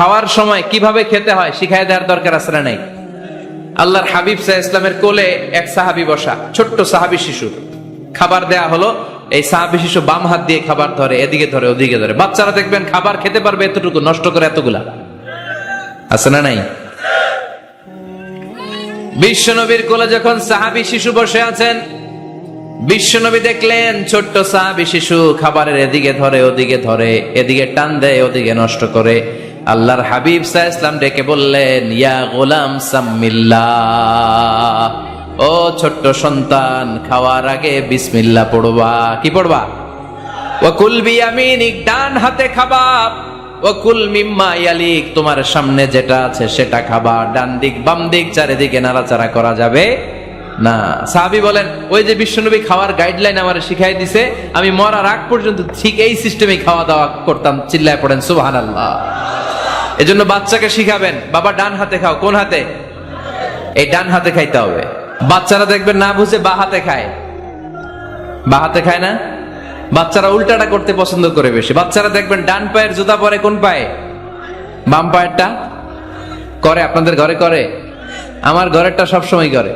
খাওয়ার সময় কীভাবে খেতে হয় শিখাই দেওয়ার দরকার আছে না নাই? আল্লাহর হাবিব সাহ ইসলামের কোলে এক সাহাবি বসা, ছোট্ট সাহাবি শিশু। খাবার দেয়া হলো, এই সাহাবি শিশু বাম হাত দিয়ে খাবার ধরে, এদিকে ধরে, ওদিকে ধরে। বাচ্চারা দেখবেন খাবার খেতে পারবে এতটুকু, নষ্ট করে এতগুলা। আছে না নাই? বিশ্বনবীর কোলে যখন সাহাবি শিশু বসে আছেন, বিশ্বনবী দেখলেন ছোট্ট সাহাবি শিশু খাবারের এদিকে ধরে, ওদিকে ধরে, এদিকে টান দেয়, ওদিকে নষ্ট করে। আল্লাহর হাবিব সাহ ইসলাম ডেকে বললেন, ইয়া গোলাম সাম্মিল্লাহ ও ছোট্ট সন্তান, খাওয়ার আগে বিসমিল্লা পড়বা। কি পড়বা? ওয়াকুল বিয়ামিনিক, ডান হাতে খাবা। ওয়াকুল মিম্মা ইয়ালিক, তোমার সামনে যেটা আছে সেটা খাবা। ডান দিক, বাম দিক, চারিদিকে নাড়াচাড়া করা যাবে না। সাহাবি বলেন, ওই যে বিশ্বনবী খাওয়ার গাইডলাইন আমার শিখাই দিছে, আমি মরার আগ পর্যন্ত ঠিক এই সিস্টেমে খাওয়া দাওয়া করতাম, চিল্লায় পড়েন, সুবহানাল্লাহ। এজন্য বাচ্চাকে শিখাবেন, বাবা, ডান হাতে খাও। কোন হাতে? এই ডান হাতে খাইতে হবে। বাচ্চারা দেখবেন না বুঝে বা হাতে খায়। বা হাতে খায় না? বাচ্চারা উল্টাটা করতে পছন্দ করে বেশি। বাচ্চারা দেখবেন ডান পায়ের জুতা পরে কোন পায়ে? বাম পায়েরটা? করে, আপনাদের ঘরে করে। আমার ঘরেরটা সবসময় করে।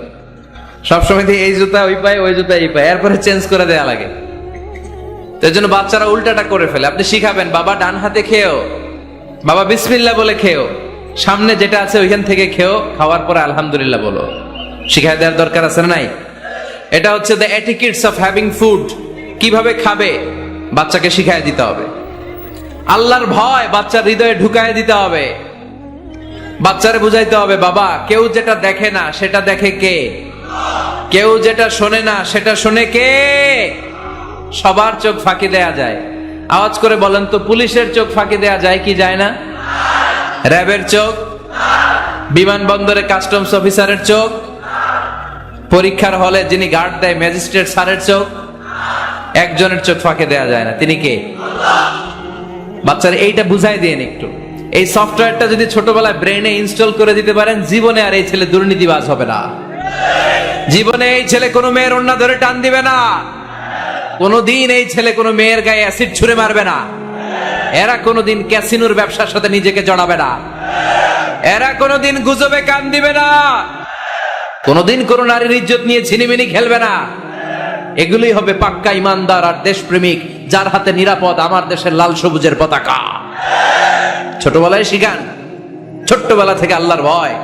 সবসময় দিয়ে এই জুতা, ওই পায়ে, ওই জুতা, এই পায়ে। এরপরে চেঞ্জ করে দেয়া লাগে। তো জন্য বাচ্চারা উল্টাটা করে ফেলে। আপনি শিখাবেন, বাবা, ডান হাতে খেয়েও। বাবা বিসমিল্লা বলে খেয়েও সামনে যেটা আছে ওইখান থেকে খেয়েও খাওয়ার পরে আলহামদুলিল্লাহ বলো। শিখাই দেওয়ার দরকার আছে না নাই? এটা হচ্ছে the etiquettes of having food কীভাবে খাবে? বাচ্চাকে শিখাই দিতে হবে। আল্লাহর ভয় বাচ্চার হৃদয়ে ঢুকায় দিতে হবে। বাচ্চারে বুঝাইতে হবে, বাবা, কেউ যেটা দেখে না, সেটা দেখে কে? কেউ যেটা শোনে না, সেটা শুনে কে? সবার চোখ ফাঁকি দেয়া যায়। আওয়াজ করে বলেন তো, পুলিশের চোখ ফাঁকি দেয়া যায় কি যায় না? র্যাবের চোখ, বিমানবন্দরে কাস্টমস অফিসারের চোখ, পরীক্ষার হলে যিনি গার্ড দেয় ম্যাজিস্ট্রেট স্যারের চোখ, একজনের চোখ ফাঁকে দেয়া যায় না। তিনি কে? বাচ্চারা, এইটা বুঝাই দিয়ে একটু। এই সফটওয়্যারটা যদি ছোটবেলায় ব্রেনে ইনস্টল করে দিতে পারেন, জীবনে আর এই ছেলে দুর্নীতিবাজ হবে না। জীবনে এই ছেলে কোনো মেয়ের অন্য ধরে টান দিবে না। কোনোদিন এই ছেলে কোনো মেয়ের গায়ে অ্যাসিড ছুঁড়ে মারবে না। এরা কোনোদিন ক্যাসিনোর ব্যবসার সাথে নিজেকে জড়াবে না। এরা কোনোদিন গুজবে কান দিবে না। কোনোদিন কোন নারীর ইজ্জত নিয়ে ছিনিমিনি খেলবে না। এগুলোই হবে পাক্কা ইমানদার আর দেশপ্রেমিক, যার হাতে নিরাপদ আমার দেশের লাল সবুজের পতাকা। ছোটবেলায় শিখান, ছোট্টবেলা থেকে আল্লাহর ভয়।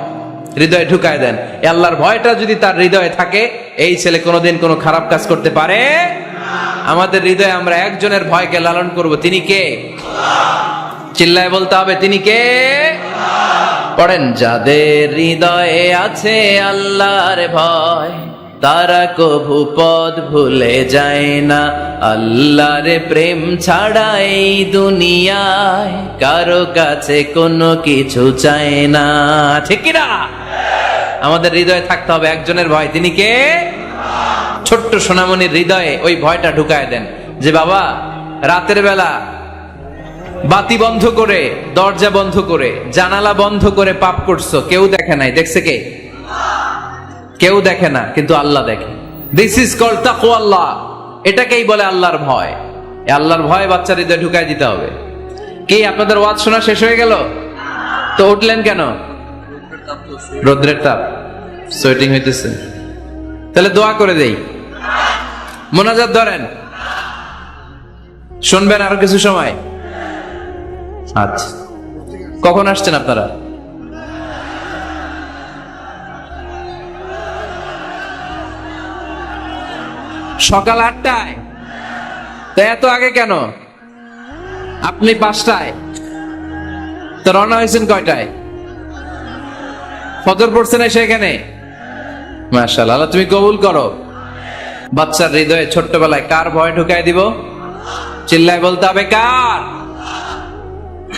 হৃদয়ে ঢুকায় দেন। আল্লাহর ভয়টা যদি তার হৃদয়ে থাকে, এই ছেলে কোনোদিন কোনো খারাপ কাজ করতে পারে আমাদের হৃদয়ে আমরা একজনের ভয়কে লালন করব। তিনি কে? চিল্লায় বলতে হবে, তিনি কে? পড়েন, যাদের হৃদয়ে আছে আল্লাহর ভয়, তারা কভু পদ ভুলে যায় না। আল্লাহর প্রেম ছাড়া এই দুনিয়ায় কারও কাছে কোনো কিছু চায় না। ঠিক আমাদের হৃদয়ে থাকতে হবে একজনের ভয়, তিনি কে? ছোট্ট সোনামণির হৃদয়ে ওই ভয়টা ঢুকায় দেন যে বাবা, রাতের বেলা বাতি বন্ধ করে, দরজা বন্ধ করে, জানালা বন্ধ করে পাপ করছ, কেউ দেখে নাই, দেখছে কে? কেউ দেখে না, কিন্তু আল্লাহ দেখে। দিস ইজ কল তাকু আল্লাহ এটাকেই বলে আল্লাহর ভয়। আল্লাহর ভয় বাচ্চার হৃদয়ে ঢুকাই দিতে হবে। কি, আপনাদের ওয়াজ শোনা শেষ হয়ে গেল? তো উঠলেন কেন? রোদ্রের তাপ। সোয়েটিং হইতেছে। তাহলে দোয়া করে দেই। মোনাজাত ধরেন। শুনবেন আরও কিছু সময়? আচ্ছা। কখন আসছেন আপনারা? সকাল আটটায়? তা এত আগে কেন? আপনি পাঁচটায়? তো রওনা হয়েছেন কয়টায়? ফজর পড়ছে না সেখানে মাশাআল্লাহ, আল্লাহ তুমি কবুল করো। বাচ্চার হৃদয়ে ছোট্টবেলায় কার ভয় ঢুকাই দিব? চিল্লায় বলতে হবে কার?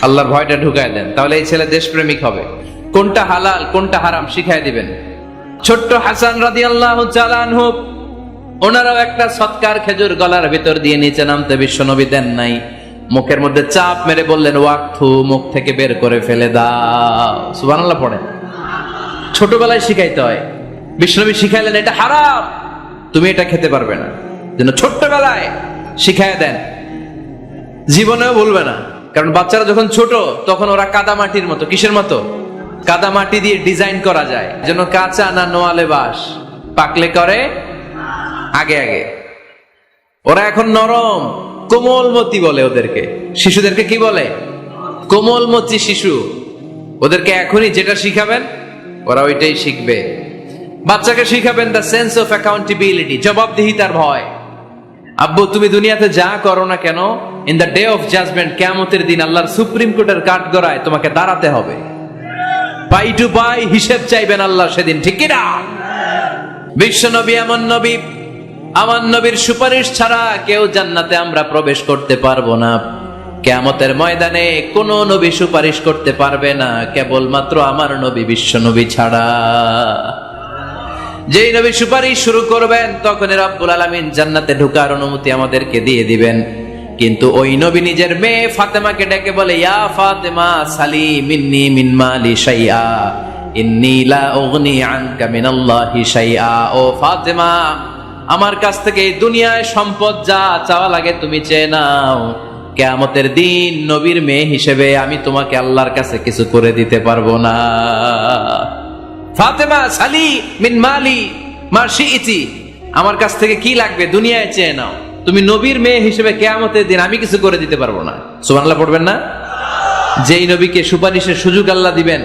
আল্লাহর ভয়টা ঢুকায় দেন। তাহলে এই ছেলে দেশপ্রেমিক হবে। কোনটা হালাল, কোনটা হারাম শিখাই দিবেন। ছোট্ট হাসান রাদি আল্লাহ হোক ওনারাও একটা সৎকার খেজুর গলার ভিতর দিয়ে নিচে নামতে বিশ্বনবী দেন নাই। মুখের মধ্যে চাপ মেরে বললেন ওয়াক্থু মুখ থেকে বের করে ফেলে দাও। সুবহানাল্লাহ পড়েন। ছোটবেলায় শিখাইতে হয়। বিষ্ণবী শিখাইলেন, এটা হারাম। তুমি এটা খেতে পারবে না। যেন ছোট্টবেলায় শিখাই দেন। জীবনেও বলবে না। কারণ বাচ্চারা যখন ছোট, তখন ওরা কাদা মাটির মতো। কিসের মতো? কাদা মাটি দিয়ে ডিজাইন করা যায়। যেন কাঁচা না নোয়ালে বাস। পাকলে করে আগে আগে। ওরা এখন নরম, কোমলমতি বলে ওদেরকে। শিশুদেরকে কি বলে? কোমলমতি শিশু। ওদেরকে এখনই যেটা শিখাবেন, ওরা ওইটাই শিখবে। বাচ্চাকে শিখাবেন দ্য সেন্স অফ অ্যাকাউন্টেবিলিটি জবাবদিহিতার ভয়। আব্বু, তুমি দুনিয়াতে যা করো না কেন in the day of judgement কেমতের দিন আল্লাহর সুপ্রিম কোর্টের কাঠ গড়ায় তোমাকে দাঁড়াতে হবে। পাই টু পাই হিসেব চাইবেন আল্লাহ সেদিন, ঠিক কিনা? বিশ্ব নবী এমন নবী, আমার নবীর সুপারিশ ছাড়া কেউ জান্নাতে আমরা প্রবেশ করতে পারব না। কেয়ামতের ময়দানে কোন নবী সুপারিশ করতে পারবে না, কেবলমাত্র আমার নবী বিশ্ব নবী ছাড়া। যেই নবী সুপারিশ শুরু করবেন তখন রব্বুল আলামিন জান্নাতে ঢুকার অনুমতি আমাদেরকে দিয়ে দিবেন। কিন্তু ওই নবী নিজের মেয়ে ফাতেমাকে ডেকে বলে, ইয়া ফাতেমা সালি মিন্নি মিন মালি শাইআ, ইন্নী লা উগনি আনকা ও ফাতেমা, আমার কাছ থেকে এই দুনিয়ায় সম্পদ যা চাওয়া লাগে তুমি চেয়ে নাও। কেয়ামতের দিন নবীর মেয়ে হিসেবে আমি তোমাকে আল্লাহর কাছে কিছু করে দিতে পারব না। ফাতেমা সালি মিন মালি মার্শি ইতি আমার কাছ থেকে কি লাগবে দুনিয়ায় চেয়ে নাও। তুমি নবীর মেয়ে হিসেবে কেয়ামতের দিন আমি কিছু করে দিতে পারব না। সুবহানাল্লাহ পড়বেন না? যেই নবীকে সুপারিশের সুযোগ আল্লাহ দিবেন,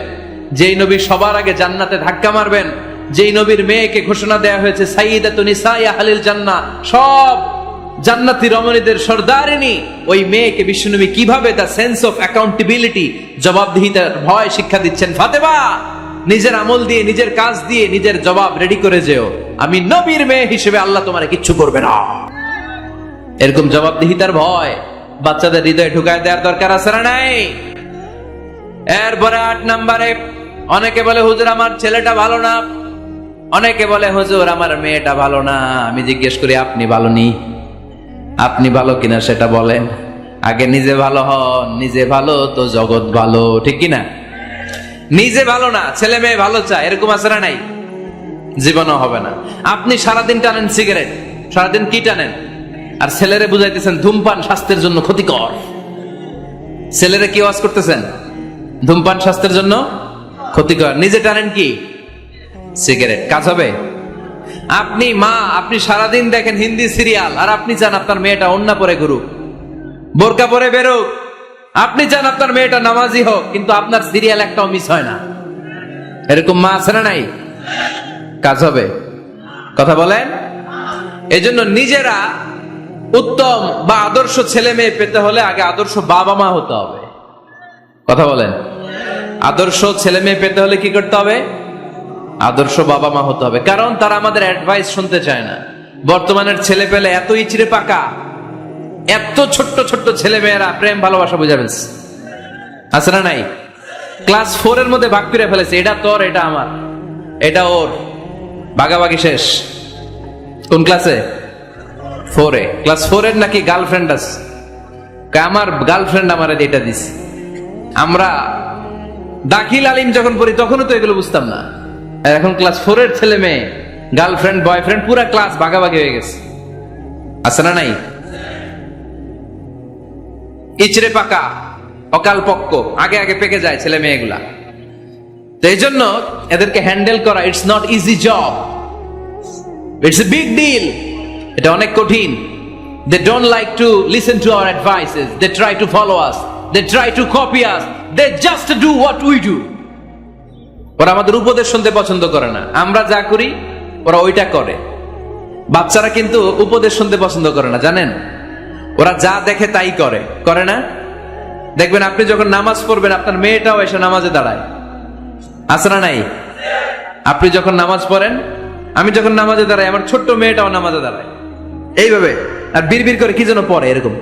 যেই নবী সবার আগে জান্নাতে ধাক্কা মারবেন, যেই নবীর মেয়েকে ঘোষণা দেয়া হয়েছে আহলিল জান্নাহ, সব জান্নাতি রমণীদের সর্দারিনী, ওই মেয়েকে বিশ্বনবী কীভাবে দ্য সেন্স অফ অ্যাকাউন্টেবিলিটি জবাবদিহিতার ভয় শিক্ষা দিচ্ছেন? ফাতেমা! নিজের আমল দিয়ে, নিজের কাজ দিয়ে, নিজের জবাব রেডি করে যেও। আমি নবীর মেয়ে হিসেবে আল্লাহ তোমার কিচ্ছু করবে না। এরকম জবাবদিহিতার ভয় বাচ্চাদের হৃদয়ে ঢুকায় দেওয়ার দরকার আছে না নাই? এরপরে আট নাম্বারে, অনেকে বলে, হুজুর, আমার ছেলেটা ভালো না। অনেকে বলে, হুজুর, আমার মেয়েটা ভালো না। আমি জিজ্ঞেস করি, আপনি ভালো নি? আপনি ভালো কিনা সেটা বলেন। আগে নিজে ভালো হন, নিজে ভালো, তো জগৎ ভালো। ঠিক কিনা? নিজে ভালো না, ছেলে মেয়ে ভালো চায়, এরকম আছে না নাই? জীবনও হবে না। আপনি সারাদিন টানেন সিগারেট, সারাদিন কি টানেন? আর ছেলেরে বুঝাইতেছেন, ধূমপান স্বাস্থ্যের জন্য ক্ষতিকর। ছেলেরে কি ওয়াজ করতেছেন? ধূমপান স্বাস্থ্যের জন্য ক্ষতিকর। নিজে টানেন কি? সিগারেট। কাজ হবে? আপনি মা, আপনি সারাদিন দেখেন হিন্দি সিরিয়াল, আর আপনি চান আপনার মেয়েটা অন্য পরে ঘুরুক। বোরকা পরে বেরোক। আপনি চান আপনার মেয়েটা নামাজি হোক, কিন্তু আপনার সিরিয়াল একটাও মিস হয় না। এরকম মা আছে না নাই? কাজ হবে। কথা বলেন? এজন্য নিজেরা উত্তম বা আদর্শ ছেলে মেয়ে পেতে হলে আগে আদর্শ বাবা মা হতে হবে। কথা বলেন? আদর্শ ছেলে মেয়ে পেতে হলে কি করতে হবে? আদর্শ বাবা মা হতে হবে। কারণ তারা আমাদের অ্যাডভাইস শুনতে চায় না। বর্তমানের ছেলে পেলে এত ইচড়ে পাকা। এত ছোট্ট ছোট্ট ছেলে মেয়েরা প্রেম, ভালোবাসা বুঝাবেন আছে না নাই? ক্লাস ফোর এর মধ্যে ভাগ করে ফেলেছে। এটা তোর, এটা আমার। এটা ওর। বাগাবাগি শেষ। কোন ক্লাসে? ফোরে ক্লাস ফোর এর নাকি গার্লফ্রেন্ড আছে। আমার গার্লফ্রেন্ড আমার এটা দিস আমরা দাখিল আলিম যখন পড়ি, তখনও তো এগুলো বুঝতাম না। এখন ক্লাস ফোর এর ছেলে মেয়ে গার্লফ্রেন্ড বয়ফ্রেন্ড পুরা ক্লাস ভাগাভাগি হয়ে গেছে। আছে না নাই? ইচড়ে পাকা, অকাল পক্ক, আগে আগে পেকে যায় ছেলে মেয়েগুলা। তো এই জন্য এদেরকে হ্যান্ডেল করা it's not easy job it's a big deal এটা অনেক কঠিন। They don't like to listen to our advices they try to follow us they try to copy us they just do what we do ওরা আমাদের উপদেশ শুনতে পছন্দ করে না। আমরা যা করি, ওরা ওইটা করে। বাচ্চারা কিন্তু উপদেশ শুনতে পছন্দ করে না, জানেন? ওরা যা দেখে তাই করে। করে না? দেখবেন আপনি যখন নামাজ পড়বেন, আপনার মেয়েটাও এসে নামাজে দাঁড়ায়। না নাই? আপনি যখন নামাজ পড়েন, আমি যখন নামাজে দাঁড়াই, আমার ছোট্ট মেয়েটাও নামাজে দাঁড়ায়। এইভাবে। আর বিড়বিড় করে কি যেন পড়ে এরকম।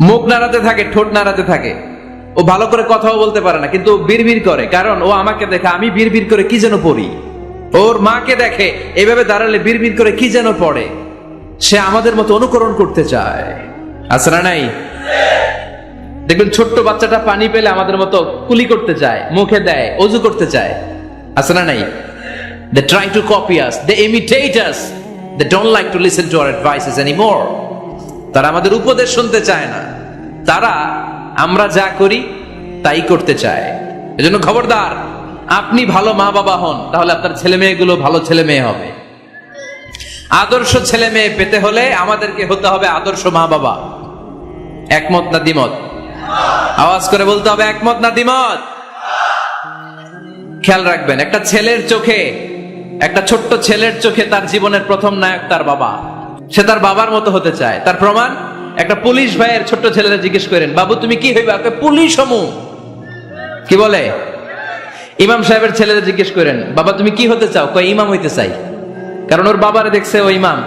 মুখ নাড়াতে থাকে, ঠোঁট নাড়াতে থাকে। ও ভালো করে কথাও বলতে পারে না, কিন্তু বিড়বিড় করে। কারণ ও আমাকে দেখে, আমি বিড়বিড় করে কি যেন পড়ি। ওর মাকে দেখে এইভাবে দাঁড়ালে বিড়বিড় করে কি যেন পড়ে। সে আমাদের মতো অনুকরণ করতে চায়। না নাই? দেখবেন ছোট্ট বাচ্চাটা পানি পেলে আমাদের মতো কুলি করতে চায়, মুখে দেয়, অজু করতে চায়। না নাই? They try to copy us they imitate us they don't like to listen to our advices anymore তারা আমাদের উপদেশ শুনতে চায় না। তারা আমরা যা করি, তাই করতে চায়। এজন্য খবরদার, আপনি ভালো মা বাবা হন, তাহলে আপনার ছেলে মেয়েগুলো ভালো ছেলে মেয়ে হবে। আদর্শ ছেলে মেয়ে পেতে হলে আমাদেরকে হতে হবে আদর্শ মা বাবা। একমত না দ্বিমত? আওয়াজ করে বলতে হবে একমত না দ্বিমত? খেয়াল রাখবেন, একটা ছেলের চোখে, একটা ছোট্ট ছেলের চোখে তার জীবনের প্রথম নায়ক তার বাবা। সে তার বাবার মতো হতে চায়। তার প্রমাণ? একটা পুলিশ ভাইয়ের ছোট্ট ছেলেরা জিজ্ঞেস করেন, বাবু, তুমি কি হইবে? পুলিশ হমু। কি বলে? ইমাম সাহেবের ছেলেরা জিজ্ঞেস করেন, বাবা, তুমি কি হতে চাও? কয়, ইমাম হইতে চাই। কারণ ওর বাবারে দেখছে ও ইমাম।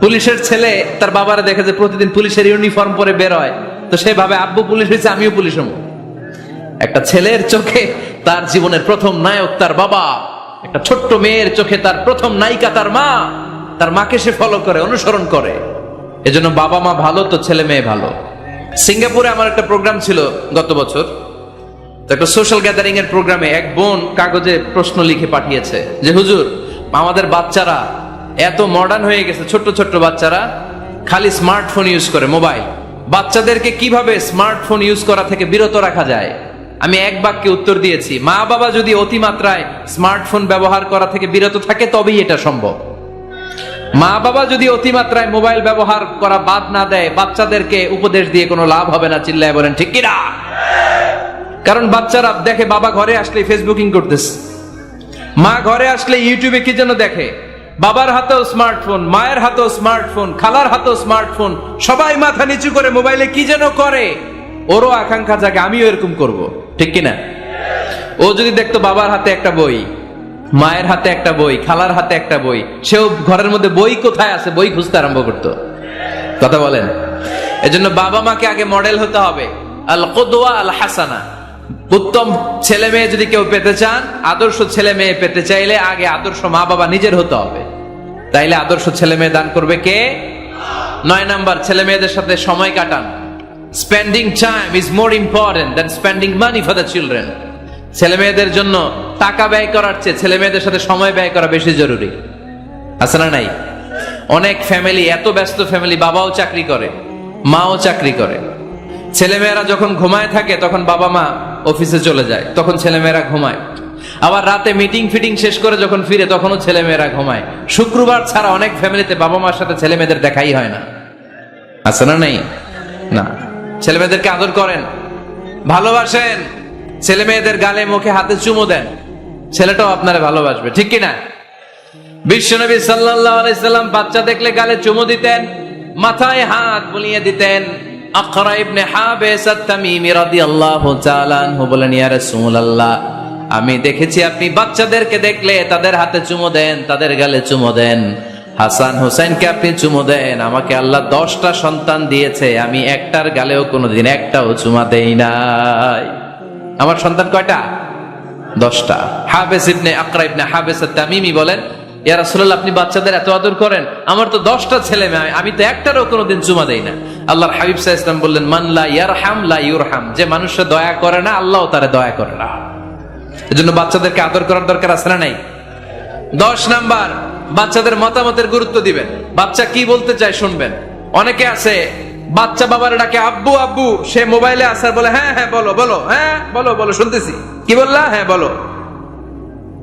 পুলিশের ছেলে তার বাবারে দেখে যে প্রতিদিন পুলিশের ইউনিফর্ম পরে বের হয়। তো সে ভাবে, আব্বু, পুলিশ হয়েছে আমিও পুলিশ হব। একটা ছেলের চোখে তার জীবনের প্রথম নায়ক তার বাবা। একটা ছোট্ট মেয়ের চোখে তার প্রথম নায়িকা তার মা। তার মাকে সে ফলো করে, অনুসরণ করে। এজন্য বাবা মা ভালো, তো ছেলে মেয়ে ভালো। সিঙ্গাপুরে আমার একটা প্রোগ্রাম ছিল গত বছর। একটা সোশ্যাল গ্যাদারিং এর প্রোগ্রামে এক বোন কাগজে প্রশ্ন লিখে পাঠিয়েছে যে, হুজুর আমাদের বাচ্চারা এত মডার্ন হয়ে গেছে, ছোট্ট ছোট্ট বাচ্চারা, খালি স্মার্টফোন ইউজ করে মোবাইল বাচ্চাদেরকে কীভাবে স্মার্টফোন ইউজ করা থেকে বিরত রাখা যায়? আমি এক বাক্যে উত্তর দিয়েছি মা বাবা যদি অতিমাত্রায় স্মার্টফোন ব্যবহার করা থেকে বিরত থাকে, তবেই এটা সম্ভব। মা বাবা যদি অতিমাত্রায় মোবাইল ব্যবহার করা বাদ না দেয়, বাচ্চাদেরকে উপদেশ দিয়ে কোনো লাভ হবে না, চিল্লায় বলেন, ঠিক কিনা? কারণ বাচ্চারা দেখে বাবা ঘরে আসলে ফেসবুকিং করতেছে। মা ঘরে আসলে ইউটিউবে কি যেন দেখে? বাবার হাতেও স্মার্টফোন মায়ের হাতেও স্মার্টফোন খালার হাতেও স্মার্টফোন সবাই মাথা নিচু করে মোবাইলে কি যেন করে? ওরও আকাঙ্ক্ষা জাগে, আমিও এরকম করব। ঠিক কিনা? ও যদি দেখতো বাবার হাতে একটা বই, মায়ের হাতে একটা বই, খালার হাতে একটা বই, সেও ঘরের মধ্যে বই কোথায় আছে? বই খুঁজতে আরম্ভ করতো। কথা বলেন? এজন্য বাবা মাকে আগে মডেল হতে হবে। আল কদোয়া আল হাসানা উত্তম ছেলে মেয়ে যদি কেউ পেতে চান, আদর্শ ছেলে মেয়ে পেতে চাইলে আগে আদর্শ মা বাবা নিজের হতে হবে। তাইলে আদর্শ ছেলে মেয়ে দান করবে কে? নয় নাম্বার, ছেলে মেয়েদের সাথে সময় কাটান। Spending time is more important than spending money for the children ছেলে মেয়েদের জন্য টাকা ব্যয় করার চেয়ে ছেলে মেয়েদের সাথে সময় ব্যয় করা বেশি জরুরি। আছে না নাই? অনেক ফ্যামিলি এত ব্যস্ত ফ্যামিলি বাবাও চাকরি করে, মাও চাকরি করে। ছেলেমেয়েরা যখন ঘুমায় থাকে, তখন বাবা মা অফিসে চলে যায়, তখন ছেলেমেয়েরা ঘুমায়। আবার রাতে মিটিং ফিটিং শেষ করে যখন ফিরে, তখনও ছেলেমেয়েরা ঘুমায়। শুক্রবার ছাড়া অনেক ফ্যামিলিতে বাবা মার সাথে ছেলে মেয়েদের দেখাই হয় না। আছে না নেই? না। ছেলে মেয়েদেরকে আদর করেন। ভালোবাসেন। ছেলে মেয়েদের গালে মুখে হাতে চুমো দেন। ছেলেটাও আপনারা ভালোবাসবে, ঠিক কিনা? বিশ্বনবী সাল্লাল্লাহু আলাইহি সাল্লাম বাচ্চা দেখলে গালে চুমু দিতেন, মাথায় হাত বুলিয়ে দিতেন। আকরা ইবনে হাবিস আত-তামিমি রাদিয়াল্লাহু তাআলা আনহু বলেন, ইয়া রাসূলুল্লাহ, আমি দেখেছি আপনি বাচ্চাদেরকে দেখলে তাদের হাতে চুমু দেন, তাদের গালে চুমু দেন। হাসান হোসেনকে আপনি চুমু দেন, আমাকে আল্লাহ দশটা সন্তান দিয়েছে, আমি একটার গালেও কোনোদিন একটাও চুমা দেই নাই। আমার সন্তান কয়টা? দশটা। হাবেস ইবনে, আকরা ইবনে হাবেস তামিমি বলেন, ইয়া রাসূলুল্লাহ, আপনি বাচ্চাদের এত আদর করেন, আমার তো দশটা ছেলে মেয়ে, আমি তো একটারও কোনোদিন চুমা দেই না আল্লাহর হাবিব আলাইহি ওয়াসাল্লাম বললেন, মান লা ইয়ারহাম, লা ইউরহাম। যে মানুষে দয়া করে না আল্লাহও তারে দয়া করে না। এজন্য বাচ্চাদেরকে আদর করার দরকার আছে না নাই? দশ নাম্বার, বাচ্চাদের মতামতের গুরুত্ব দিবেন। বাচ্চা কি বলতে চায় শুনবেন। অনেকে আছে, বাচ্চা বাবার ডাকে, আব্বু আব্বু। সে মোবাইলে আসার বলে হ্যাঁ হ্যাঁ বলো বলো হ্যাঁ বলো বলো, শুনতেছি। কি বললা? হ্যাঁ বলো।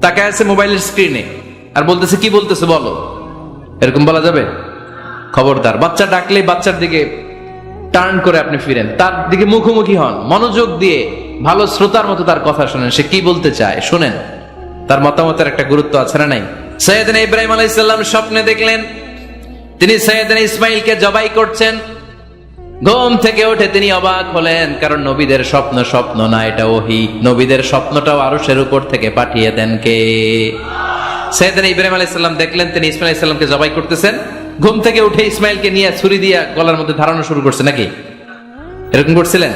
তাকে আছে মোবাইলের স্ক্রিনে আর বলতেছে, কি বলতেছে, বলো। এরকম বলা যাবে? খবরদার। বাচ্চা ডাকলে বাচ্চার দিকে টার্ন করে আপনি ফিরেন। তার দিকে মুখোমুখি হন। মনোযোগ দিয়ে ভালো শ্রোতার মতো তার কথা শোনেন। সে কি বলতে চায়? শুনেন। তার মতামতের একটা গুরুত্ব আছে না নাই? সৈয়দিন ইব্রাহিম আলাইসাল্লাম স্বপ্নে দেখলেন। তিনি সৈয়দিন ইসমাইলকে জবাই করছেন। ঘুম থেকে উঠে তিনি অবাক হলেন, কারণ নবীদের স্বপ্ন স্বপ্ন না, এটা ওহি। নবীদের স্বপ্নটাও আরও সের উপর থেকে পাঠিয়ে দেন কে? সৈয়দিন ইব্রাহিম আলাইসাল্লাম দেখলেন, তিনি ইসমাইল ইসলামকে জবাই করতেছেন। ঘুম থেকে উঠে ইসমাইলকে নিয়ে ছুরি দিয়া গলার মধ্যে ধারণা শুরু করছে নাকি? এরকম করছিলেন?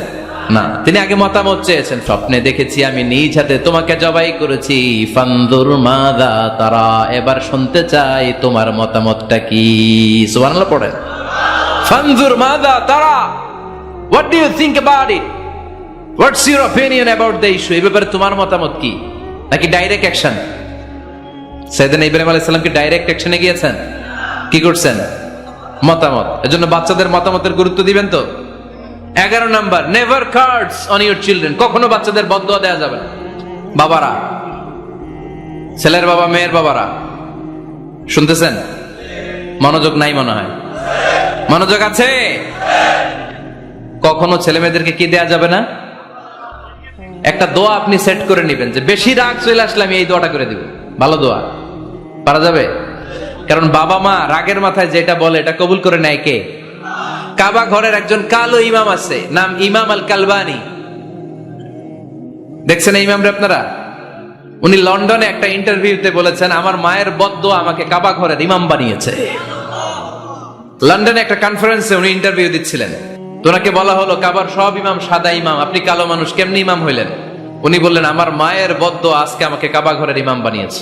না, তিনি আগে মতামত চেয়েছেন, স্বপ্নে দেখেছি আমি নিজ হাতে তোমাকে জবাই করেছি। ফান্দুর মাদা তারা, এবার শুনতে চাই তোমার মতামতটা কি? সুবহানাল্লাহ পড়েন। ফানজুর মাদা তারা what do you about it what's your opinion about the issue এই ব্যাপারে তোমার মতামত কি? নাকি ডাইরেক্ট অ্যাকশন সেদিন ইব্রাহিম আলাইহিস সালাম কি ডাইরেক্ট অ্যাকশনে গিয়েছেন? কি করছেন? মতামত। এজন্য বাচ্চাদের মতামতের গুরুত্ব দিবেন তো? এগারো number never curse on your children কখনো বাচ্চাদের বদয়া দেওয়া যাবে না। বাবারা, ছেলের বাবা, মেয়ের বাবারা, শুনতেছেন? মনোযোগ নাই মনে হয়। মনোযোগ আছে? কখনো ছেলে মেয়েদেরকে কি দেয়া যাবে না? একটা দোয়া আপনি সেট করে নেবেন যে, বেশি রাগ চলে আসলে আমি এই দোয়াটা করে দিব। ভালো দোয়া। পারা যাবে? কারণ বাবা মা রাগের মাথায় যেটা বলে, এটা কবুল করে নেয় কে? কাবা ঘরের একজন কালো ইমাম আছে, নাম ইমাম আল কালবানি দেখছেন ইমামরা আপনারা? উনি লন্ডনে একটা ইন্টারভিউতে বলেছেন, আমার মায়ের বদ্ধ আমাকে কাবা ঘরের ইমাম বানিয়েছে। লন্ডনে একটা কনফারেন্সে উনি ইন্টারভিউ দিচ্ছিলেন। তো ওনাকে বলা হলো, কাবার সব ইমাম সাদা ইমাম, আপনি কালো মানুষ, কেমনি ইমাম হইলেন? উনি বললেন, আমার মায়ের বদ্ধ আজকে আমাকে কাবা ঘরের ইমাম বানিয়েছে।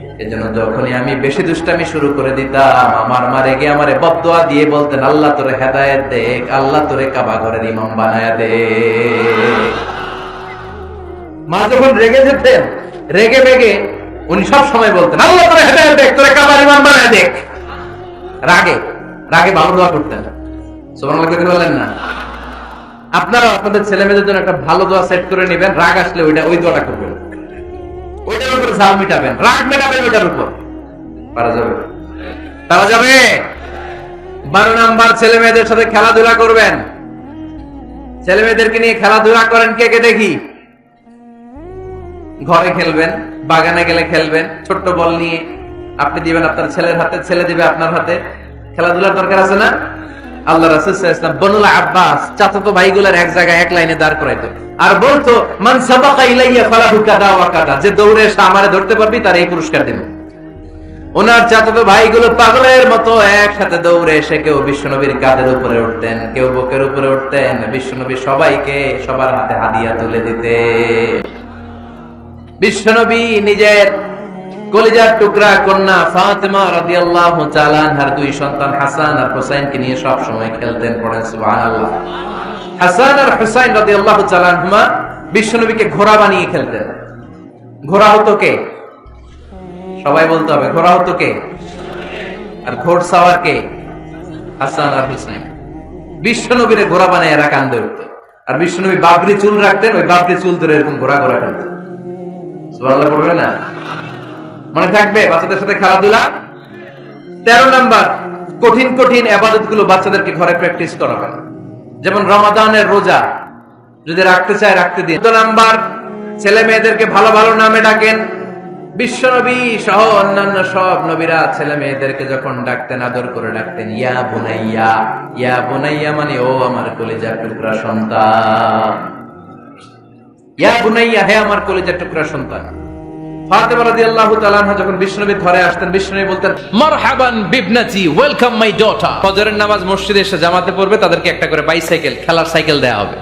এজন্য যখনই আমি বেশি দুষ্টামি শুরু করে দিতাম, আমার মা রেগে আমারে বদদোয়া দিয়ে বলতেন, আল্লাহ তোরে হেদায়েত দেখ, আল্লাহ তোরে কাবা ঘরের ইমাম বানায়া দে মা যখন রেগে যেতেন, রেগে উনি সব সময় বলতেন, আল্লাহ তোরে দেখ, তোরে কাবার ইমাম বানায়া দেখ। রাগে রাগে ভালো দোয়া করতেন। সুবহানাল্লাহ বলেন না? আপনারা আপনাদের ছেলে মেয়েদের জন্য একটা ভালো দোয়া সেট করে নেবেন, রাগ আসলে ওইটা, ওই দোয়াটা করবেন। ওইটার উপরে ঝাল মিটাবেন। রাগ মেটাবেন ওইটার উপর। পারা যাবে। যাবে। বারো নাম্বার ছেলে মেয়েদের সাথে খেলাধুলা করবেন। ছেলে মেয়েদেরকে নিয়ে খেলাধুলা করেন কে কে দেখি? ঘরে খেলবেন, বাগানে গেলে খেলবেন, ছোট্ট বল নিয়ে আপনি দিবেন আপনার ছেলের হাতে, ছেলে দিবে আপনার হাতে। খেলাধুলার দরকার আছে না? আল্লাহ রাসূল সাল্লাল্লাহু বনুল আব্বাস চাচাতো ভাইগুলোর এক জায়গায় এক লাইনে দাঁড় করাইতো। আর বলতো, মান যে দৌড়ে এসে আমারে ধরতে পারবি, তার এই পুরস্কার দেব। ওনার চাচাতো ভাইগুলো পাগলের মতো একসাথে দৌড়ে এসে কেউ বিশ্বনবীর কাঁধের উপরে উঠতেন, কেউ বুকের উপরে উঠতেন। বিশ্বনবী সবাইকে সবার হাতে হাদিয়া তুলে দিতে বিশ্বনবী নিজের কলিজার টুকরা কন্যা ফাতেমা রাদিয়াল্লাহু তাআলা আনহার দুই সন্তান হাসান আর হুসাইনকে নিয়ে সব সময় খেলতেন, পড়েন, সুবহানাল্লাহ। হাসান আর হুসাইন রাদিয়াল্লাহু তাআলা আনহুমা বিশ্বনবীকে ঘোড়া বানিয়ে খেলতেন। ঘোড়া হতো কে? সবাই বলতে হবে, ঘোড়া হতো কে? আর ঘোড় সাওয়ার কে? হাসান আর হুসাইন। বিশ্বনবীরে ঘোড়া বানায় এরা কান্দে উঠতো। আর বিশ্বনবী বাবরি চুল রাখতেন, ওই বাবরি চুল ধরে এরকম ঘোড়া ঘোড়া খেলতেন। সুবহানাল্লাহ, পড়বে না? মনে থাকবে বাচ্চাদের সাথে খেলাধুলা? তেরো নাম্বার, কঠিন কঠিন আবাদতগুলো বাচ্চাদেরকে ঘরে প্র্যাকটিস করাবেন যেমন রমাদানের রোজা, যদি রাখতে চায় রাখতে দিন। নাম্বার, ছেলে মেয়েদেরকে ভালো ভালো নামে ডাকেন। বিশ্বনবী সহ অন্যান্য সব নবীরা ছেলে মেয়েদেরকে যখন ডাকতেন, আদর করে ডাকতেন, ইয়া বোনাইয়া ইয়া বোনাইয়া মানে ও আমার কলেজার টুকরা সন্তান। ইয়া বুনাইয়া, হে আমার কলেজার টুকরা সন্তান। ফাতেমা রাদিয়াল্লাহু তাআলা যখন বিষ্ণুনবীর ঘরে আসতেন বিষ্ণুনবী বলতেন মারহাবান বিবনাতি ওয়েলকাম মাই ডটার। ফজরের নামাজ মসজিদে এসে জামাতে পড়বে তাদেরকে একটা করে বাইসাইকেল খেলার সাইকেল দেয়া হবে।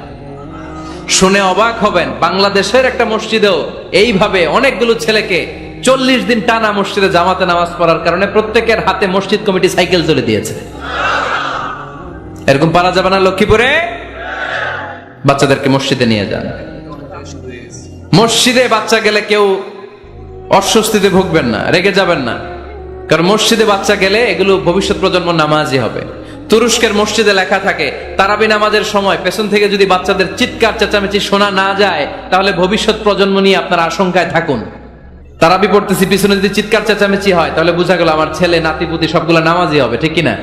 শুনে অবাক হবেন বাংলাদেশের একটা মসজিদেও এইভাবে অনেকগুলো ছেলেকে চল্লিশ দিন টানা মসজিদে জামাতে নামাজ পড়ার কারণে প্রত্যেকের হাতে মসজিদ কমিটি সাইকেল তুলে দিয়েছে। এরকম পারা যাবে না লক্ষ্মীপুরে? বাচ্চাদেরকে মসজিদে নিয়ে যান। মসজিদে বাচ্চা গেলে কেউ অস্বস্তিতে ভুগবেন না, রেগে যাবেন না। কারণ মসজিদে বাচ্চা গেলে এগুলো ভবিষ্যৎ প্রজন্ম নামাজই হবে। তুরস্কের মসজিদে লেখা থাকে, তারাবি নামাজের সময় পেছন থেকে যদি বাচ্চাদের চিৎকার, চেঁচামেচি শোনা না যায়, তাহলে ভবিষ্যৎ প্রজন্ম নিয়ে আপনার আশঙ্কায় থাকুন। তারাবি পড়তেছি, পিছনে যদি চিৎকার, চেঁচামেচি হয়, তাহলে বোঝা গেল আমার ছেলে নাতিপুতি সবগুলো নামাজই হবে, ঠিক কিনা?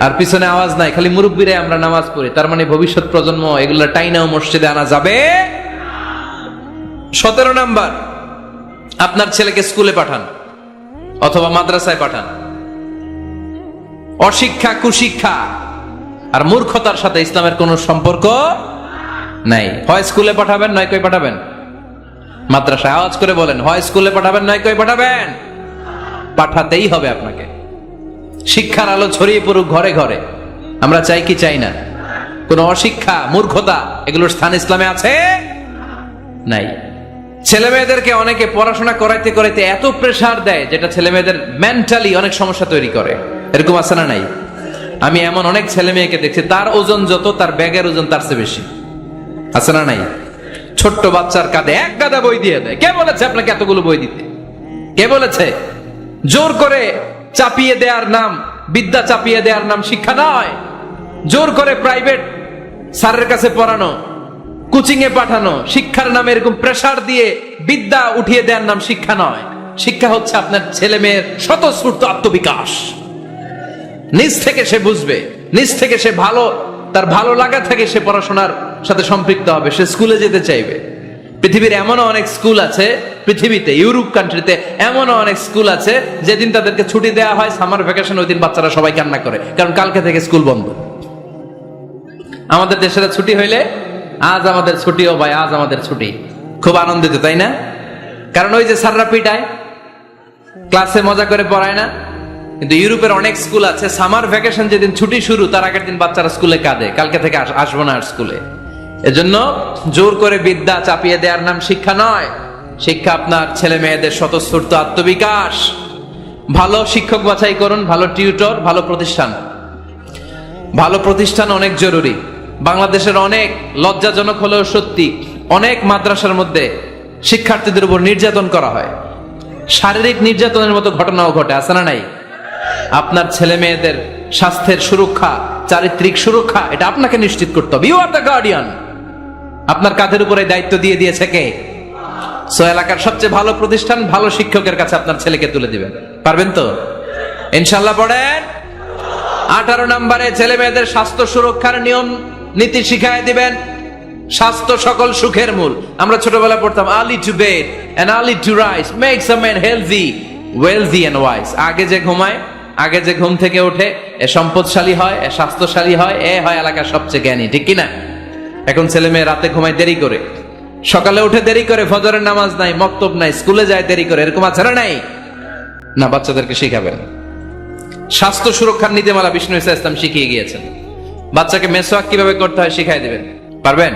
আর পিছনে আওয়াজ নাই, খালি মুরব্বীরে আমরা নামাজ পড়ি। তার মানে ভবিষ্যৎ প্রজন্ম এগুলো টাইনাও মসজিদে আনা যাবে সতেরো নাম্বার আপনার ছেলেকে স্কুলে পাঠান, অথবা মাদ্রাসায় পাঠান। অশিক্ষা, কুশিক্ষা আর মূর্খতার সাথে ইসলামের কোনো সম্পর্ক নাই। হয় স্কুলে পাঠাবেন, নয় কই পাঠাবেন? মাদ্রাসায় আওয়াজ করে বলেন, হয় স্কুলে পাঠাবেন, নয় কই পাঠাবেন? পাঠাতেই হবে আপনাকে। শিক্ষার আলো ছড়িয়ে পড়ুক ঘরে ঘরে। আমরা চাই কি চাই না? কোন অশিক্ষা, মূর্খতা, এগুলোর স্থান ইসলামে আছে? নাই। ছেলে মেয়েদেরকে অনেকে পড়াশোনা করাইতে করাইতে এত প্রেসার দেয় যেটা ছেলে মেয়েদের মেন্টালি অনেক সমস্যা তৈরি করে। এরকম আছে না নাই? আমি এমন অনেক ছেলে মেয়েকে দেখছি, তার ওজন যত, তার ব্যাগের ওজন তার চেয়ে বেশি। আছে না নাই? ছোট্ট বাচ্চার কাঁধে এক গাদা বই দিয়ে দেয়। কে বলেছে আপনাকে এতগুলো বই দিতে? কে বলেছে? জোর করে চাপিয়ে দেওয়ার নাম, বিদ্যা চাপিয়ে দেওয়ার নাম শিক্ষা নয়। জোর করে প্রাইভেট স্যারের কাছে পড়ানো কোচিং এ পাঠানো, শিক্ষার নামে এরকম প্রেসার দিয়ে বিদ্যা উঠিয়ে দেওয়ার নাম শিক্ষা নয়। শিক্ষা হচ্ছে আপনার ছেলে মেয়ের স্বতঃস্ফূর্ত আত্মবিকাশ। নিজ থেকে সে বুঝবে, নিজ থেকে সে ভালো, তার ভালো লাগা থেকে সে পড়াশোনার সাথে সম্পৃক্ত হবে, সে স্কুলে যেতে চাইবে। পৃথিবীর এমনও অনেক স্কুল আছে, পৃথিবীতে ইউরোপ কান্ট্রিতে এমনও অনেক স্কুল আছে, যেদিন তাদেরকে ছুটি দেওয়া হয় সামার ভ্যাকেশন ওই দিন বাচ্চারা সবাই কান্না করে, কারণ কালকে থেকে স্কুল বন্ধ। আমাদের দেশের ছুটি হইলে আজ আমাদের ছুটি ও ভাই, আজ আমাদের ছুটি। খুব আনন্দিত, তাই না? কারণ ওই যে স্যাররা পিটায়, ক্লাসে মজা করে পড়ায় না। কিন্তু ইউরোপের অনেক স্কুল আছে, সামার ভ্যাকেশন যেদিন ছুটি শুরু, তার আগের দিন বাচ্চারা স্কুলে কাঁদে। কালকে থেকে আসব না আর স্কুলে। এজন্য জোর করে বিদ্যা চাপিয়ে দেওয়ার নাম শিক্ষা নয়। শিক্ষা আপনার ছেলে মেয়েদের স্বতঃস্ফূর্ত আত্মবিকাশ। ভালো শিক্ষক বাছাই করুন, ভালো টিউটর, ভালো প্রতিষ্ঠান। ভালো প্রতিষ্ঠান অনেক জরুরি। বাংলাদেশের অনেক লজ্জাজনক হলেও সত্যি অনেক মাদ্রাসার মধ্যে শিক্ষার্থীদের উপর নির্যাতন করা হয়। শারীরিক নির্যাতনের মতো ঘটনাও ঘটে, আছে না নাই? আপনার ছেলে মেয়েদের স্বাস্থ্যের সুরক্ষা, চারিত্রিক সুরক্ষা, এটা আপনাকে নিশ্চিত করতে হবে। ইউ আর দ্য গার্ডিয়ান আপনার কাঁধের উপরে দায়িত্ব দিয়ে দিয়েছে কে? সো এলাকার সবচেয়ে ভালো প্রতিষ্ঠান, ভালো শিক্ষকের কাছে আপনার ছেলেকে তুলে দিবেন। পারবেন তো? ইনশাল্লাহ পড়েন। আঠারো নম্বরে ছেলে মেয়েদের স্বাস্থ্য সুরক্ষার নিয়ম নীতি শিখায় দিবেন। স্বাস্থ্য সকল সুখের মূল। আমরা ছোটবেলা পড়তাম early to bed and early to rise makes a man healthy wealthy and wise আগে যে ঘুমায়, আগে যে ঘুম থেকে ওঠে এ সম্পদশালী হয়, এ স্বাস্থ্যশালী হয়, এ হয় এলাকার সবচেয়ে জ্ঞানী, ঠিক কিনা? এখন ছেলে মেয়ে রাতে ঘুমায় দেরি করে। সকালে উঠে দেরি করে, ফজরের নামাজ নাই, মক্তব নাই, স্কুলে যায় দেরি করে, এরকম না নাই। না, বাচ্চাদেরকে শিখাবেন। স্বাস্থ্য সুরক্ষার নীতিমালা বিষ্ণু ইসা ইসলাম শিখিয়ে গিয়েছেন। বাচ্চাকে মেসোয়াক কীভাবে করতে হয় শিখাই দিবেন। পারবেন?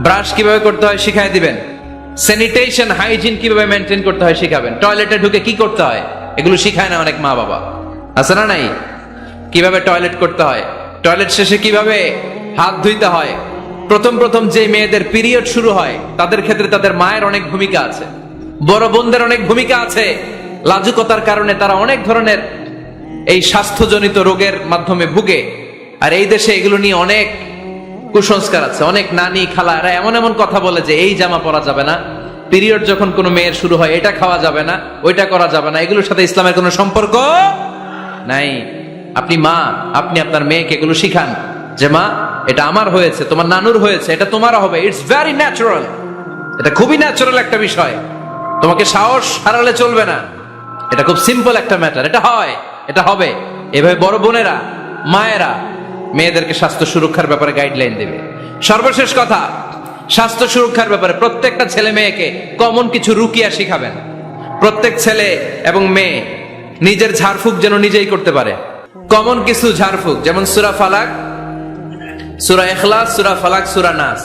ব্রাশ কীভাবে করতে হয় শিখাই দিবেন। স্যানিটেশন, হাইজিন কীভাবে মেনটেন করতে হয় শিখাবেন। টয়লেটে ঢুকে কি করতে হয় এগুলো শিখায় না অনেক মা বাবা। আছে না নাই? কীভাবে টয়লেট করতে হয়? টয়লেট শেষে কীভাবে হাত ধুইতে হয়? প্রথম প্রথম যে মেয়েদের পিরিয়ড শুরু হয়, তাদের ক্ষেত্রে তাদের মায়ের অনেক ভূমিকা আছে। বড় বোনদের অনেক ভূমিকা আছে। লাজুকতার কারণে তারা অনেক ধরনের এই স্বাস্থ্যজনিত রোগের মাধ্যমে ভুগে। আর এই দেশে এগুলো নিয়ে অনেক কুসংস্কার আছে, অনেক নানি খালা এরা এমন এমন কথা বলে যে এই জামা পরা যাবে না, পিরিয়ড যখন কোনো মেয়ের শুরু হয় এটা খাওয়া যাবে না, ওইটা করা যাবে না, এগুলোর সাথে ইসলামের কোনো সম্পর্ক নাই। আপনি মা, আপনি আপনার মেয়েকে এগুলো শিখান যে মা, এটা আমার হয়েছে, তোমার নানুর হয়েছে, এটা তোমারও হবে ইটস ভেরি ন্যাচারাল এটা খুবই ন্যাচারাল একটা বিষয়। তোমাকে সাহস হারালে চলবে না। এটা খুব সিম্পল একটা ম্যাটার এটা হয়, এটা হবে। এভাবে বড় বোনেরা, মায়েরা মেয়েদেরকে স্বাস্থ্য সুরক্ষার ব্যাপারে গাইডলাইন দেবে। সর্বশেষ কথা, স্বাস্থ্য সুরক্ষার ব্যাপারে প্রত্যেকটা ছেলে মেয়েকে কমন কিছু রুকিয়া শিখাবেন। প্রত্যেক ছেলে এবং মেয়ে নিজের ঝাড়ফুঁক যেন নিজেই করতে পারে। কমন কিছু ঝাড়ফুঁক, যেমন সুরা ফালাক, সুরা এখলাস সুরা ফালাক, সুরা নাস।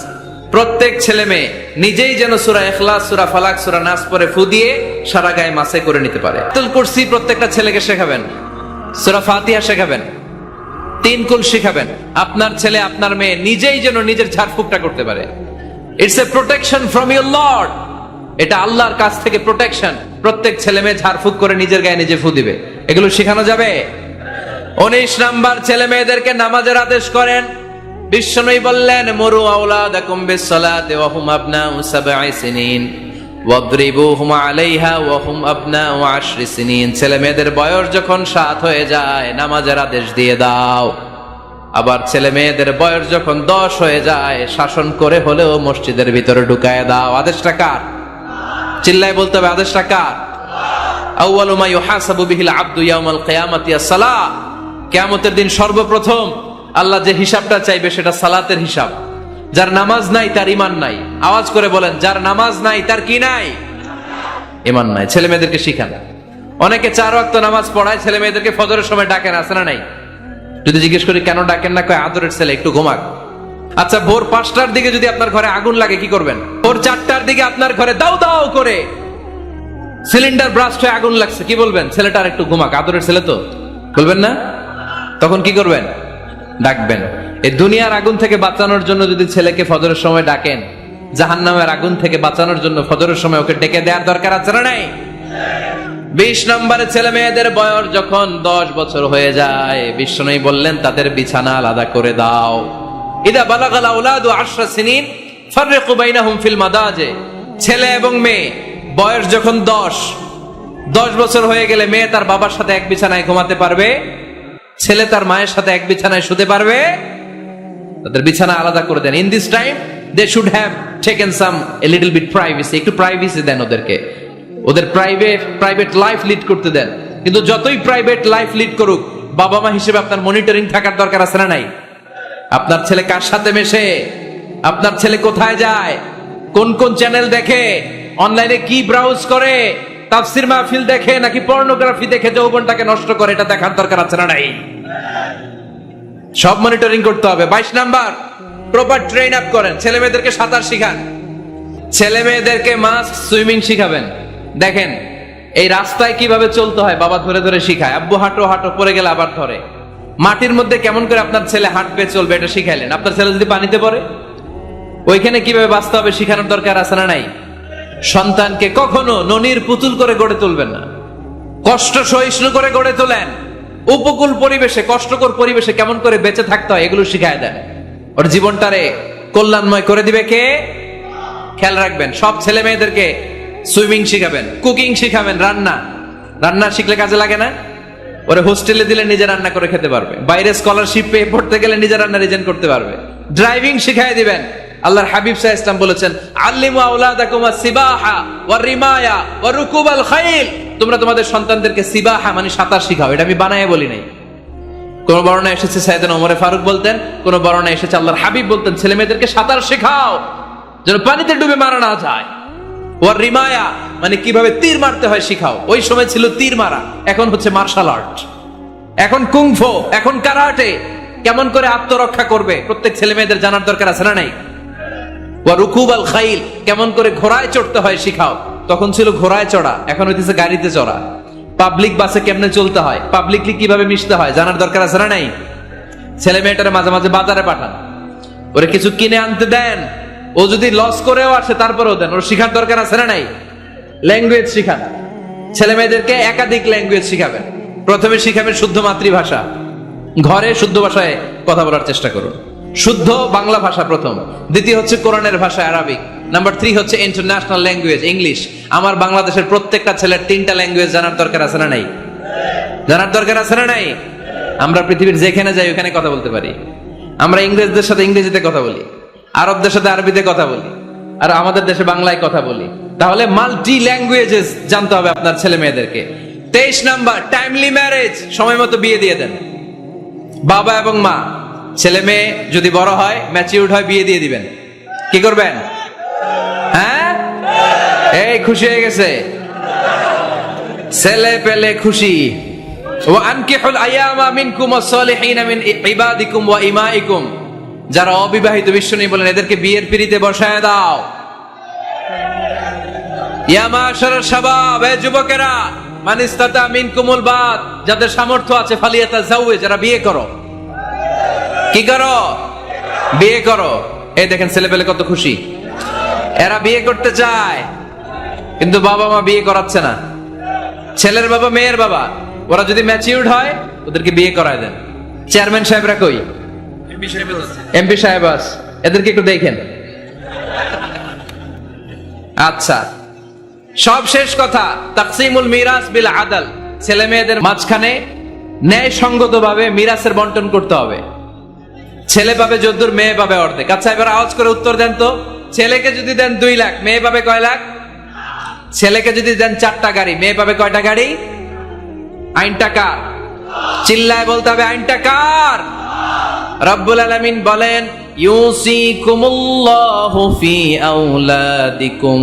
প্রত্যেক ছেলে মেয়ে নিজেই যেন সুরা এখলাস সুরা ফালাক, সুরা নাস পরে ফু দিয়ে সারা গায়ে মাসে করে নিতে পারে। কুরসি প্রত্যেকটা ছেলেকে শেখাবেন, সুরা ফাতিহা শেখাবেন। তিন কুল শিখাবেন। আপনার ছেলে, আপনার মেয়ে নিজেই যেন নিজের ঝাড়ফুঁকটা করতে পারে। It's a protection from your lord এটা আল্লাহর কাছ থেকে প্রোটেকশন প্রত্যেক ছেলে মেয়ে ঝাড়ফুঁক করে নিজের গায়ে নিজে ফু দিবে। এগুলো শেখানো যাবে? উনিশ নাম্বার, ছেলে মেয়েদেরকে নামাজের আদেশ করেন। বিশ্বনবী বললেন, মরু আওলাদাকুম বিসসালাতি ওয়া হুম সাবঈ সিনিন। ওয়াদরিবুহুম আলাইহা ওয়া হুম আবনাউ আশরি সিনিন। ছেলে মেয়েদের বয়স যখন সাত হয়ে যায়, নামাজের আদেশ দিয়ে দাও। আবার ছেলে মেয়েদের বয়স যখন দশ হয়ে যায়, শাসন করে হলেও মসজিদের ভিতরে ঢুকায় দাও। আদেশটা কার? চিল্লায় বলতে হবে, আদেশটা কার? আউয়ালু মা ইউহাসাবু বিহিল আবদু ইয়াউমাল কিয়ামাতি আস-সালাহ কিয়ামতের দিন সর্বপ্রথম আল্লাহ যে হিসাবটা চাইবে সেটা সালাতের হিসাব। যার নামাজ নাই, তার ইমান নাই। আওয়াজ করে বলেন, যার নামাজ নাই, তার কি নাই? ইমান নাই। ছেলে মেয়েদেরকে শিখান। অনেকে চার ওয়াক্ত নামাজ পড়ায় ছেলে মেয়েদেরকে ফজরের সময় ডাকেন আসে না নাই? যদি জিজ্ঞেস করি, কেন ডাকেন না? কয়, আদরের ছেলে, একটু ঘুমাক। আচ্ছা ভোর পাঁচটার দিকে যদি আপনার ঘরে আগুন লাগে, কি করবেন? ভোর চারটার দিকে আপনার ঘরে দাও দাও করে সিলিন্ডার ব্রাস্ট হয়ে আগুন লাগছে, কি বলবেন? ছেলেটার একটু ঘুমাক, আদরের ছেলে তো। বলবেন না? তখন কি করবেন? ডাকবেন। এই দুনিয়ার আগুন থেকে বাঁচানোর জন্য যদি ছেলেকে ফজরের সময় ডাকেন, জাহান্নামের আগুন থেকে বাঁচানোর জন্য ফজরের সময় ওকে ডেকে দেওয়ার দরকার আছে না নাই? বিশ নম্বরে ছেলে মেয়েদের বয়স যখন দশ বছর হয়ে যায় বিশ্বনয়ী বললেন, তাদের বিছানা আলাদা করে দাও। ইদা বালাগাল আউলাদু আশরা সিনিন, ফাররিকু বাইনাহুম ফিল মাদাজে। ছেলে এবং মেয়ে, বয়স যখন দশ দশ বছর হয়ে গেলে মেয়ে তার বাবার সাথে এক বিছানায় ঘুমাতে পারবে? ছেলে তার মায়ের সাথে এক বিছানায় শুতে পারবে? তাদের বিছানা আলাদা করে দেন। In this time they should have taken some a little bit privacy একটু প্রাইভেসি দেন ওদেরকে। ওদের প্রাইভেট প্রাইভেট লাইফ লিড করতে দেন। কিন্তু যতই প্রাইভেট লাইফ লিড করুক বাবা মা হিসেবে আপনার মনিটরিং থাকার দরকার আছে না নাই? আপনার ছেলে কার সাথে মেশে? আপনার ছেলে কোথায় যায়? কোন কোন চ্যানেল দেখে? অনলাইনে কি ব্রাউজ করে? তাফসির মাহফিল দেখে নাকি পর্নোগ্রাফি দেখে যৌবনটাকে নষ্ট করে? এটা দেখার দরকার আছে না নাই? সব মনিটরিং করতে হবে। বাইশ নাম্বার প্রপার ট্রেন আপ করেন। ছেলে মেয়েদেরকে সাঁতার শিখান। ছেলে মেয়েদেরকে মাস্ক সুইমিং শিখাবেন। দেখেন, এই রাস্তায় কীভাবে চলতে হয়, বাবা ধরে ধরে শিখায়। আব্বু হাঁটো হাঁটো, পড়ে গেলে আবার ধরে। মাটির মধ্যে কেমন করে আপনার ছেলে হাঁটবে চলবে, এটা শিখাইলেন। আপনার ছেলে যদি পানিতে পড়ে, ওইখানে কীভাবে বাঁচতে হবে শিখানোর দরকার আছে না নাই? সন্তানকে কখনো ননির পুতুল করে গড়ে তুলবেন না। কষ্ট সহিষ্ণু করে গড়ে তোলেন। উপকূল পরিবেশে, কষ্টকর পরিবেশে কেমন করে বেঁচে থাকতে হয় এগুলো শিখায় দেন। ওর জীবনটারে কল্যাণময় করে দিবে কে? খেয়াল রাখবেন, সব ছেলে মেয়েদেরকে সুইমিং শিখাবেন, কুকিং শিখাবেন, রান্না। রান্না শিখলে কাজে লাগে না? ওরে হোস্টেলে দিলে নিজে রান্না করে খেতে পারবে। বাইরে স্কলারশিপ পেয়ে পড়তে গেলে নিজে রান্না রিজেন করতে পারবে। ড্রাইভিং শিখাই দিবেন। আল্লাহর হাবিব সাহা ইসলাম বলেছেন, আল্লিমু আউলাদাকুম সিবাহা ওয়া রিমায়া ওয়া রুকুবাল খাইল তোমরা তোমাদের সন্তানদেরকে সিবাহা মানে সাঁতার শিখাও। এটা আমি বানায় বলি নাই। কোন বর্ণনা এসেছে সাইদান ওমরে ফারুক বলতেন, কোন বর্ণনা এসেছে আল্লাহর হাবিব বলতেন ছেলে মেয়েদেরকে সাঁতার শেখাও, যেন পানিতে ডুবে মারা না যায়। রিমায়া মানে কীভাবে তীর মারতে হয় শিখাও। ওই সময় ছিল তীর মারা, এখন হচ্ছে মার্শাল আর্ট এখন কুংফো, এখন কারাটে, কেমন করে আত্মরক্ষা করবে? প্রত্যেক ছেলে মেয়েদের জানার দরকার আছে না নাই? ওয়া রুকুব আল খাইল, কেমন করে ঘোড়ায় চড়তে হয় শিখাও। তখন ছিল ঘোড়ায় চড়া, এখন হইতেছে গাড়িতে চড়া। পাবলিক বাসে কেমনে চলতে হয়? পাবলিকলি কীভাবে মিশতে হয়? জানার দরকার আছে না নাই? ছেলে মেয়েটারে মাঝে মাঝে বাজারে পাঠান। ওরে কিছু কিনে আনতে দেন। ও যদি লস করেও আসে, তারপরেও দেন। ওর শিখার দরকার আছে না নাই? ল্যাঙ্গুয়েজ শিখান। ছেলে মেয়েদেরকে একাধিক ল্যাঙ্গুয়েজ শিখাবেন। প্রথমে শিখাবেন শুদ্ধ মাতৃভাষা। ঘরে শুদ্ধ ভাষায় কথা বলার চেষ্টা করুন। শুদ্ধ বাংলা ভাষা প্রথম। দ্বিতীয় হচ্ছে কোরআনের ভাষা আরবিক। নাম্বার থ্রি হচ্ছে ইন্টারন্যাশনাল ল্যাঙ্গুয়েজ ইংলিশ আমার বাংলাদেশের প্রত্যেকটা ছেলের তিনটা ল্যাঙ্গুয়েজ জানার দরকার আছে না নাই? জানার দরকার আছে না নাই? আমরা পৃথিবীর যেখানে যাই, ওখানে কথা বলতে পারি। আমরা ইংরেজদের সাথে ইংরেজিতে কথা বলি, আরবদের সাথে আরবিতে কথা বলি, আর আমাদের দেশে বাংলায় কথা বলি। তাহলে মাল্টি ল্যাঙ্গুয়েজেস জানতে হবে আপনার ছেলে মেয়েদেরকে। তেইশ নাম্বার টাইমলি ম্যারেজ সময় মতো বিয়ে দিয়ে দেন। বাবা এবং মা, ছেলে মেয়ে যদি বড় হয় ম্যাচিউর্ড হয়, বিয়ে দিয়ে দিবেন। কি করবেন? এই, খুশি হয়ে গেছে। ছেলে পেলে খুশি। মিন যারা অবিবাহিত বিশ্বনী বলেন, এদেরকে বিয়ের পিড়িতে বসায় দাও। যুবকেরা মান ইস্তাতা মিনকুমুল বাত, যাদের সামর্থ্য আছে, ফালিয়াতা জাউয়ে যারা বিয়ে করো। কি করো? বিয়ে করো। এই দেখেন, ছেলে পেলে কত খুশি। এরা বিয়ে করতে চায়। কিন্তু বাবা মা বিয়ে করাচ্ছে না। ছেলের বাবা মেয়ের বাবা ওরা যদি ম্যাচিউর্ড হয় ওদেরকে বিয়ে করায় দেন। চেয়ারম্যান সাহেবরা কই? এমপি সাহেব আস এদেরকে একটু দেখেন। আচ্ছা। সব শেষ কথা তাকসিমুল মিরাস বিল আদাল। ছেলে মেয়েদের মাঝখানে ন্যায় সঙ্গত ভাবে মিরাসের বন্টন করতে হবে। ছেলে পাবে যদ্দুর মেয়ে পাবে অর্ধেক। আচ্ছা এবার আওয়াজ করে উত্তর দেন তো। ছেলেকে যদি দেন দুই লাখ মেয়ে পাবে কয় লাখ? ছেলেকে যদি দেন চারটা গাড়ি, মেয়ে পাবে কয়টা গাড়ি? আইনটা কার? চিল্লায় বলতে হবে আইনটা কার? রব্বুল আলামিন বলেন, ইউসিকুমুল্লাহু ফি আওলাদিকুম।